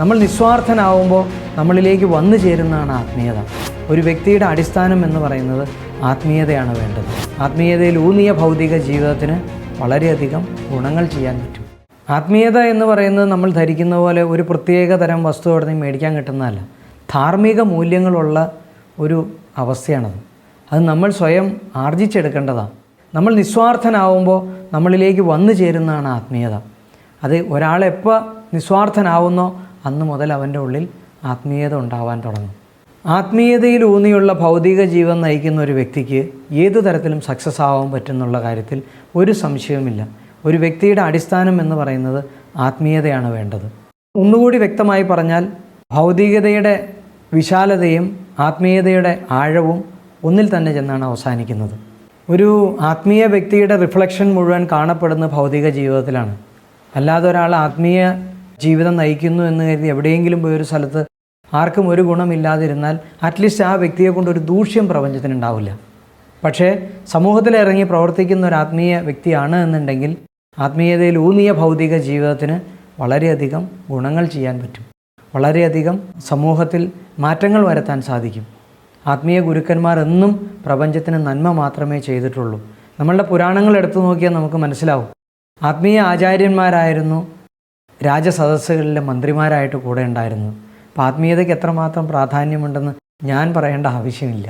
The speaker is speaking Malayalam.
നമ്മൾ നിസ്വാർത്ഥനാവുമ്പോൾ നമ്മളിലേക്ക് വന്നു ചേരുന്നതാണ് ആത്മീയത. ഒരു വ്യക്തിയുടെ അടിസ്ഥാനം എന്ന് പറയുന്നത് ആത്മീയതയാണ് വേണ്ടത്. ആത്മീയതയിൽ ഊന്നിയ ഭൗതിക ജീവിതത്തിന് വളരെയധികം ഗുണങ്ങൾ ചെയ്യാൻ പറ്റും. ആത്മീയത എന്ന് പറയുന്നത് നമ്മൾ ധരിക്കുന്ന പോലെ ഒരു പ്രത്യേക തരം വസ്തു അവിടെ നിന്ന് മേടിക്കാൻ കിട്ടുന്നതല്ല. ധാർമ്മിക മൂല്യങ്ങളുള്ള ഒരു അവസ്ഥയാണത്. അത് നമ്മൾ സ്വയം ആർജിച്ചെടുക്കേണ്ടതാണ് നമ്മൾ നിസ്വാർത്ഥനാവുമ്പോൾ നമ്മളിലേക്ക് വന്നു ചേരുന്നതാണ് ആത്മീയത. അത് ഒരാളെപ്പോൾ നിസ്വാർത്ഥനാവുന്നോ അന്ന് മുതൽ അവന്റെ ഉള്ളിൽ ആത്മീയത ഉണ്ടാവാൻ തുടങ്ങും. ആത്മീയതയിൽ ഊന്നിയുള്ള ഭൗതിക ജീവൻ നയിക്കുന്ന ഒരു വ്യക്തിക്ക് ഏതു തരത്തിലും സക്സസ് ആവാൻ പറ്റുന്നുള്ള കാര്യത്തിൽ ഒരു സംശയവുമില്ല. ഒരു വ്യക്തിയുടെ അടിസ്ഥാനം എന്ന് പറയുന്നത് ആത്മീയതയാണ് വേണ്ടത്. ഒന്നുകൂടി വ്യക്തമായി പറഞ്ഞാൽ ഭൗതികതയുടെ വിശാലതയും ആത്മീയതയുടെ ആഴവും ഒന്നിൽ തന്നെ ചെന്നാണ് അവസാനിക്കുന്നത്. ഒരു ആത്മീയ വ്യക്തിയുടെ റിഫ്ലക്ഷൻ മുഴുവൻ കാണപ്പെടുന്ന ഭൗതിക ജീവിതത്തിലാണ്. അല്ലാതെ ഒരാൾ ആത്മീയ ജീവിതം നയിക്കുന്നു എന്ന് കരുതി എവിടെയെങ്കിലും പോയൊരു സ്ഥലത്ത് ആർക്കും ഒരു ഗുണമില്ലാതിരുന്നാൽ അറ്റ്ലീസ്റ്റ് ആ വ്യക്തിയെ കൊണ്ട് ഒരു ദൂഷ്യം പ്രപഞ്ചത്തിനുണ്ടാവില്ല പക്ഷേ സമൂഹത്തിൽ ഇറങ്ങി പ്രവർത്തിക്കുന്ന ഒരു ആത്മീയ വ്യക്തിയാണ് എന്നുണ്ടെങ്കിൽ ആത്മീയതയിൽ ഊന്നിയ ഭൗതിക ജീവിതത്തിന് വളരെയധികം ഗുണങ്ങൾ ചെയ്യാൻ പറ്റും. വളരെയധികം സമൂഹത്തിൽ മാറ്റങ്ങൾ വരുത്താൻ സാധിക്കും. ആത്മീയ ഗുരുക്കന്മാർ എന്നും പ്രപഞ്ചത്തിന് നന്മ മാത്രമേ ചെയ്തിട്ടുള്ളൂ. നമ്മളുടെ പുരാണങ്ങൾ എടുത്തു നോക്കിയാൽ നമുക്ക് മനസ്സിലാവും. ആത്മീയ ആചാര്യന്മാരായിരുന്നു രാജസദസ്സുകളിലെ മന്ത്രിമാരായിട്ട് കൂടെ ഉണ്ടായിരുന്നു. അപ്പോൾ ആത്മീയതയ്ക്ക് എത്രമാത്രം പ്രാധാന്യമുണ്ടെന്ന് ഞാൻ പറയേണ്ട ആവശ്യമില്ല.